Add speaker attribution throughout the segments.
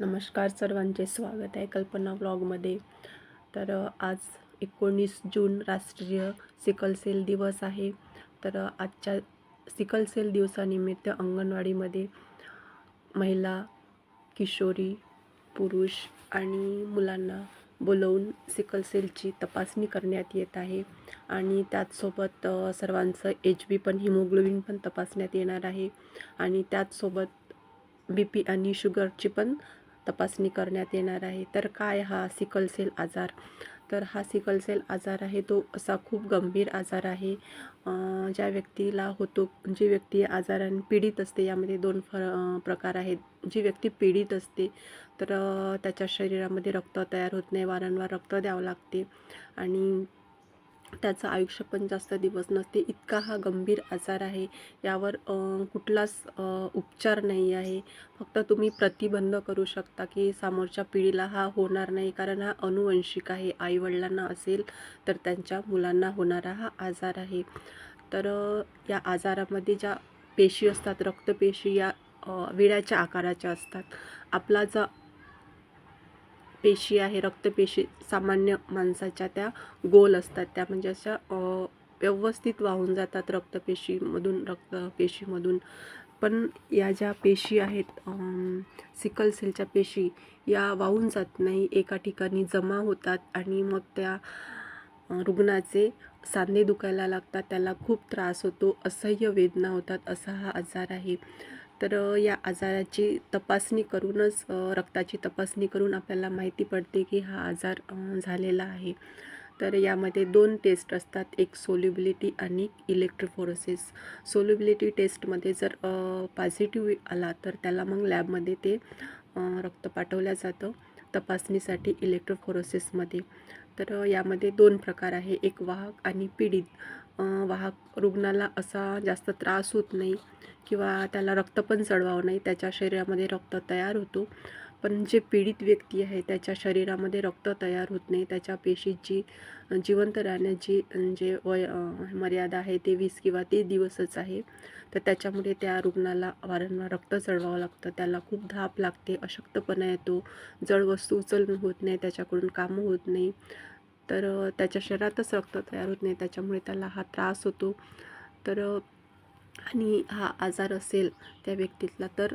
Speaker 1: नमस्कार सर्वांचे स्वागत आहे कल्पना ब्लॉगमध्ये तर आज एकोणीस जून राष्ट्रीय सिकल सेल दिवस आहे. तर आजच्या सिकल सेल दिवसानिमित्त अंगणवाडीमध्ये महिला किशोरी पुरुष आणि मुलांना बोलवून सिकल सेलची तपासणी करण्यात येत आहे. आणि त्याचसोबत सर्वांचं एच बी पण हिमोग्लोबिन पण तपासण्यात येणार आहे. आणि त्याचसोबत बी पी आणि शुगरची पण तपासणी करण्यात येणार आहे. तर काय हा सिकल सेल आजार? तर हा सिकल सेल आजार आहे तो असा खूप गंभीर आजार आहे. ज्या व्यक्तीला होतो जी व्यक्ती आजाराने पीडित असते यामध्ये दोन फर प्रकार आहेत. जी व्यक्ती पीडित असते तर त्याच्या शरीरामध्ये रक्त तयार होत नाही वारंवार रक्त द्यावं लागते. आणि त्याचं आयुष्य पण जास्त दिवस नसते. इतका हा गंभीर आजार आहे. यावर कुठलाच उपचार नाही आहे. फक्त तुम्ही प्रतिबंध करू शकता की समोरच्या पिढीला हा होणार नाही. कारण हा अनुवंशिक आहे. आईवडिलांना असेल तर त्यांच्या मुलांना होणारा हा आजार आहे. तर या आजारामध्ये ज्या पेशी असतात रक्तपेशी या विड्याच्या आकाराच्या असतात. आपला जा पेशी आहे रक्तपेशी सामान्य माणसाच्या त्या गोल असतात. त्या म्हणजे अशा व्यवस्थित वाहून जातात रक्तपेशीमधून रक्तपेशीमधून. पण या ज्या पेशी आहेत सिकल सेलच्या पेशी या वाहून जात नाही. एका ठिकाणी जमा होतात आणि मग त्या रुग्णाचे सांधे दुखायला लागतात. त्याला खूप त्रास होतो. असह्य वेदना होतात. असा हा आजार आहे. तर या आजाराची तपासणी करूनच रक्ताची तपासणी करून आपल्याला माहिती पडते की हा आजार झालेला आहे. तर यामध्ये दोन टेस्ट असतात एक सोल्युबिलिटी आणि इलेक्ट्रोफोरोसिस. सोल्युबिलिटी टेस्टमध्ये जर पॉझिटिव्ह आला तर त्याला मग लॅबमध्ये ते रक्त पाठवलं जातं. तपासणीसाठी इलेक्ट्रोफोरोसिसमध्ये तर यामध्ये दोन प्रकार आहे. एक वाहक आणि पीडित. वाहक रुग्णाला असा जास्त त्रास होत नाही किंवा त्याला रक्त पण चढवावं नाही. त्याच्या शरीरामध्ये रक्त तयार होतो. पण जे पीडित व्यक्ती आहे त्याच्या शरीरामध्ये रक्त तयार होत नाही. त्याच्या पेशीची जिवंत राहण्याची जे वय मर्यादा आहे ते वीस किंवा तीस दिवसच आहे. तर त्याच्यामुळे त्या रुग्णाला वारंवार रक्त चढवावं लागतं. त्याला खूप धाप लागते अशक्तपणा येतो. जड वस्तू उचलणं होत नाही त्याच्याकडून कामं होत नाही. तर त्याच्या शरीरातच रक्त तयार होत नाही त्याच्यामुळे त्याला हा त्रास होतो. तर आणि हा आजार असेल त्या व्यक्तीतला तर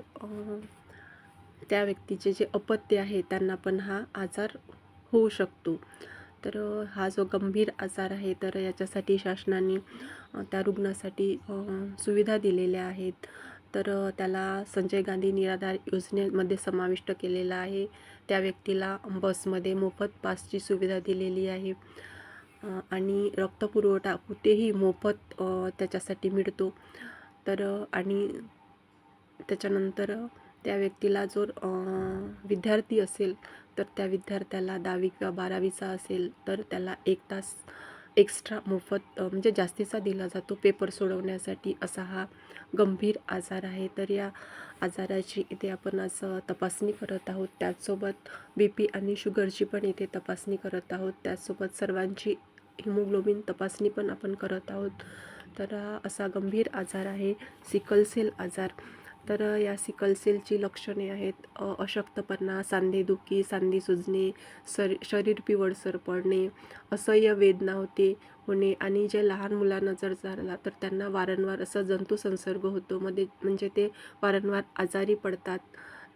Speaker 1: त्या व्यक्तीचे जे अपत्य आहे त्यांना पण हा आजार होऊ शकतो. तर हा जो गंभीर आजार आहे तर याच्यासाठी शासनाने त्या रुग्णासाठी सुविधा दिलेल्या आहेत. तर त्याला संजय गांधी निराधार योजनेमध्ये समाविष्ट केलेला आहे. त्या व्यक्तीला बसमध्ये मोफत पासची सुविधा दिलेली आहे. आणि रक्तपुरवठा कुठेही मोफत त्याच्यासाठी मिळतो. तर आणि त्याच्यानंतर त्या व्यक्तीला जर विद्यार्थी असेल तर त्या विद्यार्थ्याला दहावी किंवा बारावीचा असेल तर त्याला एक तास एक्स्ट्रा मोफत म्हणजे जास्तीचा दिला जातो पेपर सोडवण्यासाठी असा हा गंभीर आजार आहे. तर या आजाराची इथे आपण असं तपासणी करत आहोत. त्याचसोबत बी पी आणि शुगरची पण इथे तपासणी करत आहोत. त्याचसोबत सर्वांची हिमोग्लोबिन तपासणी पण आपण करत आहोत. तर हा असा गंभीर आजार आहे. सिकल सेल आजार. तर या सिकल सेलची लक्षणे आहेत अशक्तपणा सांधेदुखी सांधे सुजणे सर शरीर पिवळसर पडणे असह्य वेदना होते होणे आणि जे लहान मुलांना जर झाला तर त्यांना वारंवार असा जंतुसंसर्ग होतो. मध्ये म्हणजे ते वारंवार आजारी पडतात.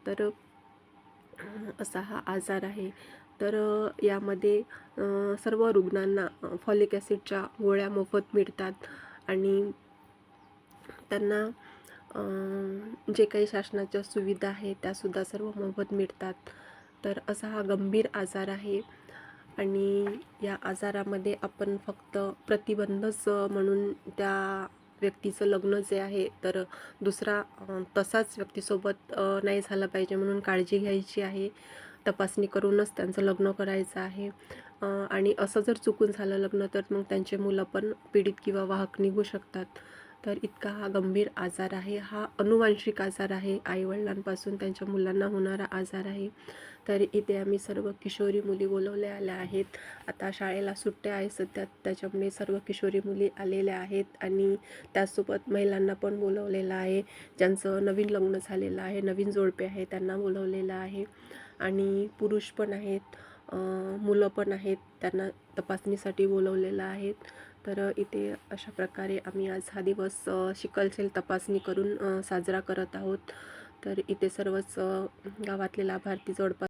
Speaker 1: तर असा हा आजार आहे. तर यामध्ये सर्व रुग्णांना फॉलिक ॲसिडच्या गोळ्या मोफत मिळतात आणि त्यांना जे काही शासनाच्या सुविधा आहेत त्यासुद्धा सर्व मोफत मिळतात. तर असा हा गंभीर आजार आहे. आणि या आजारामध्ये आपण फक्त प्रतिबंधच म्हणून त्या व्यक्तीचं लग्न जे आहे तर दुसरा तसाच व्यक्तीसोबत नाही झाला पाहिजे म्हणून काळजी घ्यायची आहे. तपासणी करूनच त्यांचं लग्न करायचं आहे. आणि असं जर चुकून झालं लग्न तर मग त्यांचे मुलं पण पीडित किंवा वाहक निघू शकतात. तर इतका हा गंभीर आजार आहे. हा अनुवांशिक आजार आहे. आईवडिलांपासून त्यांच्या मुलांना होणारा आजार आहे. तर इथे आम्ही सर्व किशोरी मुली बोलवल्या आल्या आहेत. आता शाळेला सुट्ट्या आहे सध्या त्याच्यामुळे सर्व किशोरी मुली आलेल्या आहेत आणि त्याचसोबत महिलांना पण बोलवलेलं आहे. ज्यांचं नवीन लग्न झालेलं आहे. नवीन जोडपे आहे त्यांना बोलवलेलं आहे. आणि पुरुष पण आहेत. मुलं पण आहेत. त्यांना तपासणीसाठी बोलवलेलं आहेत तर इथे अशा प्रकारे आम्ही आज हा दिवस शिकलसेल तपासणी करून साजरा करत आहोत. तर इथे सर्वच गावातले लाभार्थी जवळपास